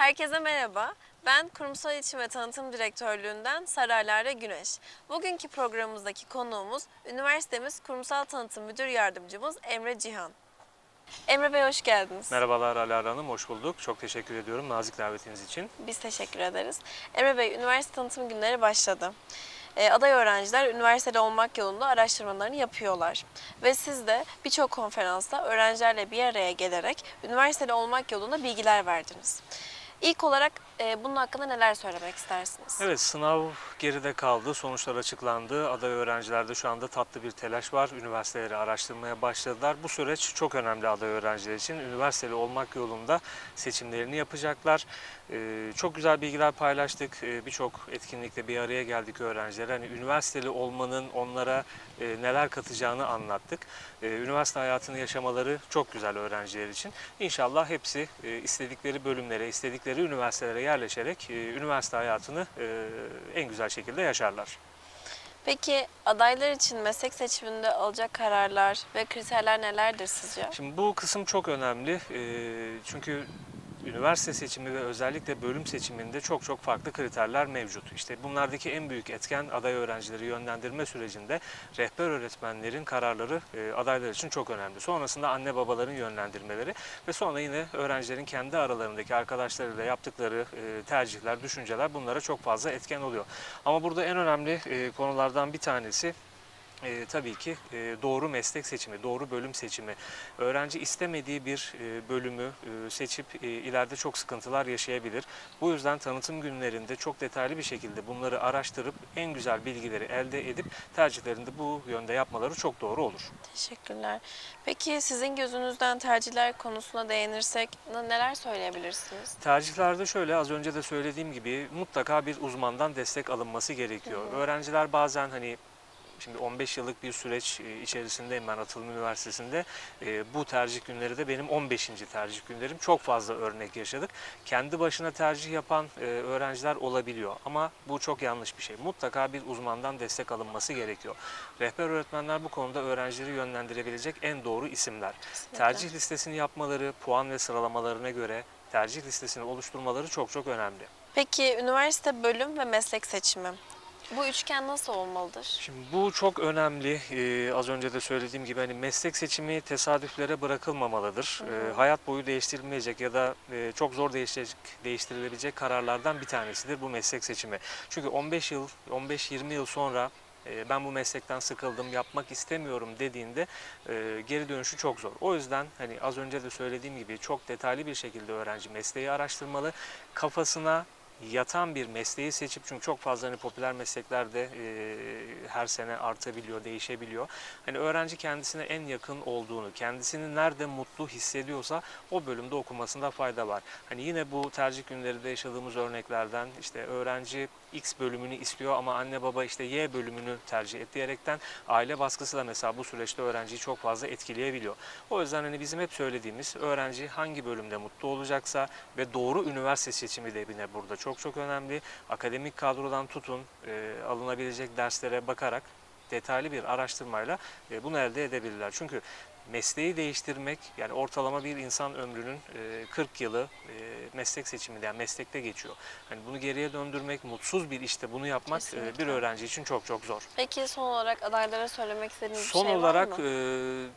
Herkese merhaba. Ben Kurumsal İletişim ve Tanıtım Direktörlüğü'nden Saraylara Güneş. Bugünkü programımızdaki konuğumuz üniversitemiz Kurumsal Tanıtım Müdür Yardımcımız Emre Cihan. Emre Bey hoş geldiniz. Merhabalar Alara Hanım, hoş bulduk. Çok teşekkür ediyorum nazik davetiniz için. Biz teşekkür ederiz. Emre Bey, üniversite tanıtım günleri başladı. Ee, aday öğrenciler üniversitede olmak yolunda araştırmalarını yapıyorlar. Ve siz de birçok konferansta öğrencilerle bir araya gelerek üniversitede olmak yolunda bilgiler verdiniz. İlk olarak e, bunun hakkında neler söylemek istersiniz? Evet, sınav geride kaldı, sonuçlar açıklandı. Aday öğrencilerde şu anda tatlı bir telaş var. Üniversiteleri araştırmaya başladılar. Bu süreç çok önemli aday öğrenciler için. Üniversiteli olmak yolunda seçimlerini yapacaklar. Ee, çok güzel bilgiler paylaştık. Ee, Birçok etkinlikte bir araya geldik öğrenciler. Hani üniversiteli olmanın onlara e, neler katacağını anlattık. Ee, Üniversite hayatını yaşamaları çok güzel öğrenciler için. İnşallah hepsi e, istedikleri bölümlere, istedikleri üniversitelere yerleşerek e, üniversite hayatını e, en güzel şekilde yaşarlar. Peki adaylar için meslek seçiminde alacak kararlar ve kriterler nelerdir sizce? Şimdi bu kısım çok önemli. Ee, Çünkü üniversite seçimi ve özellikle bölüm seçiminde çok çok farklı kriterler mevcut. İşte bunlardaki en büyük etken aday öğrencileri yönlendirme sürecinde rehber öğretmenlerin kararları e, adaylar için çok önemli. Sonrasında anne babaların yönlendirmeleri ve sonra yine öğrencilerin kendi aralarındaki arkadaşlarıyla yaptıkları e, tercihler, düşünceler bunlara çok fazla etken oluyor. Ama burada en önemli e, konulardan bir tanesi e, tabii ki e, doğru meslek seçimi, doğru bölüm seçimi. Öğrenci istemediği bir e, bölümü e, seçip e, ileride çok sıkıntılar yaşayabilir. Bu yüzden tanıtım günlerinde çok detaylı bir şekilde bunları araştırıp en güzel bilgileri elde edip tercihlerinde bu yönde yapmaları çok doğru olur. Teşekkürler. Peki sizin gözünüzden tercihler konusuna değinirsek neler söyleyebilirsiniz? Tercihlerde şöyle az önce de söylediğim gibi mutlaka bir uzmandan destek alınması gerekiyor. Öğrenciler bazen hani Şimdi 15 yıllık bir süreç e, içerisindeyim ben Atılım Üniversitesi'nde. E, Bu tercih günleri de benim 15. tercih günlerim. Çok fazla örnek yaşadık. Kendi başına tercih yapan e, öğrenciler olabiliyor ama bu çok yanlış bir şey. Mutlaka bir uzmandan destek alınması gerekiyor. Rehber öğretmenler bu konuda öğrencileri yönlendirebilecek en doğru isimler. Kesinlikle. Tercih listesini yapmaları, puan ve sıralamalarına göre tercih listesini oluşturmaları çok çok önemli. Peki üniversite bölüm ve meslek seçimi. Bu üçgen nasıl olmalıdır? Şimdi bu çok önemli. Ee, az önce de söylediğim gibi hani meslek seçimi tesadüflere bırakılmamalıdır. Ee, hayat boyu değiştirilmeyecek ya da e, çok zor değiştirecek, değiştirilebilecek kararlardan bir tanesidir bu meslek seçimi. Çünkü 15 yıl, 15-20 yıl sonra e, ben bu meslekten sıkıldım, yapmak istemiyorum dediğinde e, geri dönüşü çok zor. O yüzden hani az önce de söylediğim gibi çok detaylı bir şekilde öğrenci mesleği araştırmalı. Kafasına yatan bir mesleği seçip çünkü çok fazla hani popüler mesleklerde e, her sene artabiliyor, değişebiliyor. Hani öğrenci kendisine en yakın olduğunu, kendisini nerede mutlu hissediyorsa o bölümde okumasında fayda var. Hani yine bu tercih günlerinde yaşadığımız örneklerden işte öğrenci X bölümünü istiyor ama anne baba işte Y bölümünü tercih et diyerekten aile baskısı da mesela bu süreçte öğrenciyi çok fazla etkileyebiliyor. O yüzden hani bizim hep söylediğimiz öğrenci hangi bölümde mutlu olacaksa ve doğru üniversite seçimi de yine burada çok çok önemli. Akademik kadrodan tutun e, alınabilecek derslere bakarak detaylı bir araştırmayla e, bunu elde edebilirler. Çünkü mesleği değiştirmek yani ortalama bir insan ömrünün e, 40 yılı e, meslek seçiminde yani meslekte geçiyor. Hani bunu geriye döndürmek, mutsuz bir işte bunu yapmak e, bir Kesinlikle. öğrenci için çok çok zor. Peki son olarak adaylara söylemek istediğiniz Son bir şey olarak var mı? e,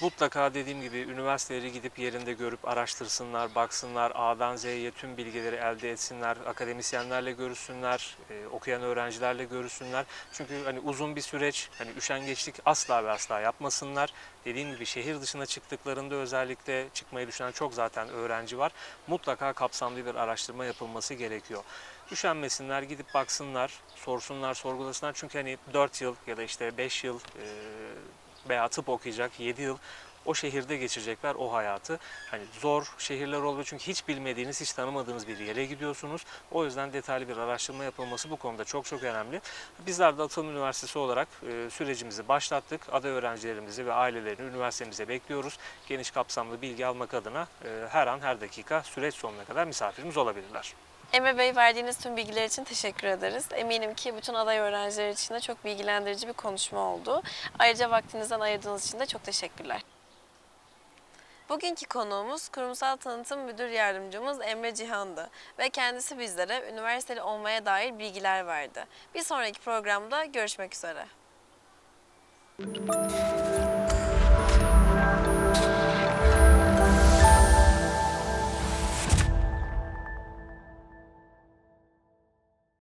mutlaka dediğim gibi üniversiteleri gidip yerinde görüp araştırsınlar, baksınlar, A'dan Z'ye tüm bilgileri elde etsinler, akademisyenlerle görüşsünler, e, okuyan öğrencilerle görüşsünler. Çünkü hani uzun bir süreç, hani üşengeçlik asla ve asla yapmasınlar. Dediğim gibi şehir dışına çıktıklarında özellikle çıkmayı düşünen çok zaten öğrenci var. Mutlaka kapsamlı bir araştırma yapılması gerekiyor. Üşenmesinler, gidip baksınlar, sorsunlar, sorgulasınlar. Çünkü hani 4 yıl ya da işte 5 yıl e, veya tıp okuyacak 7 yıl o şehirde geçirecekler o hayatı. Hani zor şehirler oluyor çünkü hiç bilmediğiniz, hiç tanımadığınız bir yere gidiyorsunuz. O yüzden detaylı bir araştırma yapılması bu konuda çok çok önemli. Bizler de Atılım Üniversitesi olarak e, sürecimizi başlattık. Aday öğrencilerimizi ve ailelerini üniversitemize bekliyoruz. Geniş kapsamlı bilgi almak adına e, her an her dakika süreç sonuna kadar misafirimiz olabilirler. Emre Bey verdiğiniz tüm bilgiler için teşekkür ederiz. Eminim ki bütün aday öğrenciler için de çok bilgilendirici bir konuşma oldu. Ayrıca vaktinizden ayırdığınız için de çok teşekkürler. Bugünkü konuğumuz Kurumsal Tanıtım Müdür Yardımcımız Emre Cihan'dı ve kendisi bizlere üniversiteli olmaya dair bilgiler verdi. Bir sonraki programda görüşmek üzere. Müzik